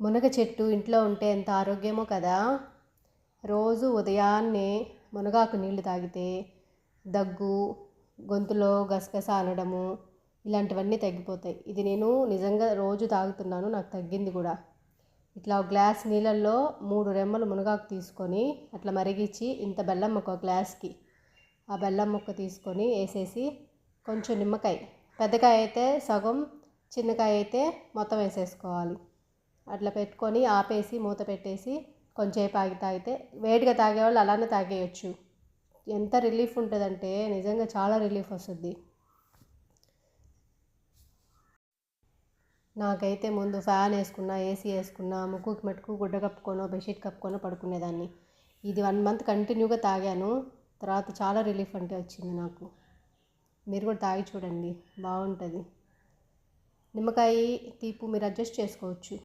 మునగ చెట్టు ఇంట్లో ఉంటే ఎంత ఆరోగ్యమో కదా. రోజు ఉదయాన్నే మునగాకు నీళ్ళు తాగితే దగ్గు గొంతులో గసగస అనడము ఇలాంటివన్నీ తగ్గిపోతాయి. ఇది నేను నిజంగా రోజు తాగుతున్నాను నాకు తగ్గింది కూడా. ఇట్లా ఒక గ్లాస్ నీళ్ళల్లో మూడు రెమ్మలు మునగాకు తీసుకొని అట్లా మరిగించి ఇంత బెల్లం ఒక గ్లాస్కి ఆ బెల్లం ముక్క తీసుకొని వేసేసి కొంచెం నిమ్మకాయ పెద్దకాయ అయితే సగం చిన్నకాయ అయితే మొత్తం వేసేసుకోవాలి. అట్లా పెట్టుకొని ఆపేసి మూత పెట్టేసి కొంచెంసేపు ఆగి తాగితే వేడిగా తాగేవాళ్ళు అలానే తాగేయచ్చు. ఎంత రిలీఫ్ ఉంటుందంటే నిజంగా చాలా రిలీఫ్ వస్తుంది. నాకైతే ముందు ఫ్యాన్ వేసుకున్నా ఏసీ వేసుకున్నా ముక్కుకి మటుకు గుడ్డ కప్పుకోనో బెడ్షీట్ కప్పుకోనో పడుకునేదాన్ని. ఇది వన్ మంత్ కంటిన్యూగా తాగాను. తర్వాత చాలా రిలీఫ్ అంటే వచ్చింది నాకు. మీరు కూడా తాగి చూడండి. బాగుంటుంది. నిమ్మకాయ తీపు మీరు అడ్జస్ట్ చేసుకోవచ్చు.